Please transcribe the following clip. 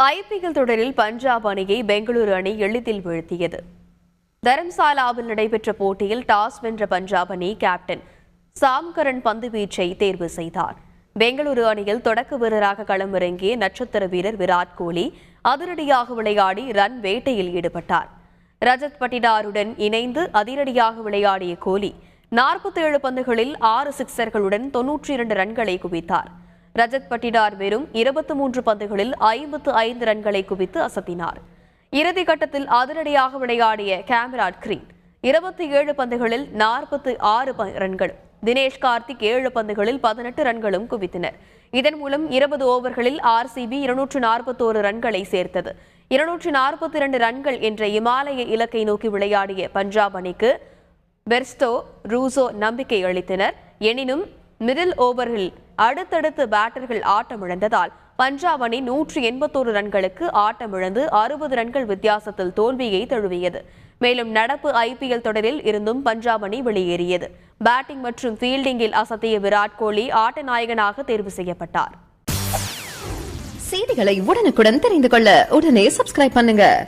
IPL தொடரில் பஞ்சாப் அணியை பெங்களூரு அணி எளிதில் வீழ்த்தியது. தரம்சாலாவில் நடைபெற்ற போட்டியில் டாஸ் வென்ற பஞ்சாப் அணி கேப்டன் சாம்கரன் பந்து வீச்சை தேர்வு செய்தார். பெங்களூரு அணியில் தொடக்க வீரராக களமிறங்கிய நட்சத்திர வீரர் விராட் கோலி அதிரடியாக விளையாடி ரன் வேட்டையில் ஈடுபட்டார். ரஜத் பட்டிடாருடன் இணைந்து அதிரடியாக விளையாடிய கோலி 47 பந்துகளில் ஆறு சிக்சர்களுடன் தொன்னூற்றி இரண்டு ரன்களை குவித்தார். ரஜத் பட்டிடார் வெறும் இருபத்தி மூன்று பந்துகளில் ஐம்பத்து ஐந்து ரன்களை குவித்து அசத்தினார். இறுதி கட்டத்தில் அதிரடியாக விளையாடிய கேமராட் கிரீன் இருபத்தி ஏழு பந்துகளில் நாற்பத்தி ஆறு ரன்களும் தினேஷ் கார்த்திக் ஏழு பந்துகளில் பதினெட்டு ரன்களும் குவித்தனர். இதன் மூலம் இருபது ஓவர்களில் ஆர்சிபி இருநூற்று நாற்பத்தோரு ரன்களை சேர்த்தது. இருநூற்று நாற்பத்தி இரண்டு ரன்கள் என்ற இமாலய இலக்கை நோக்கி விளையாடிய பஞ்சாப் அணிக்கு பெர்ஸ்டோ ரூசோ நம்பிக்கை அளித்தனர். எனினும் மிடில் ஓவரில் அடுத்தடுத்து பேட்டர்கள் ஆட்டமிழந்ததால் பஞ்சாப் அணி நூற்றி எண்பத்தோரு ரன்களுக்கு ஆட்டமிழந்து அறுபது ரன்கள் வித்தியாசத்தில் தோல்வியை தழுவியது. மேலும் நடப்பு ஐபிஎல் தொடரில் இருந்தும் பஞ்சாப் அணி வெளியேறியது. பேட்டிங் மற்றும் ஃபீல்டிங்கில் அசத்திய விராட் கோலி ஆட்ட நாயகனாக தேர்வு செய்யப்பட்டார். செய்திகளை உடனுக்குடன் தெரிந்து கொள்ள உடனே சப்ஸ்கிரைப் பண்ணுங்க.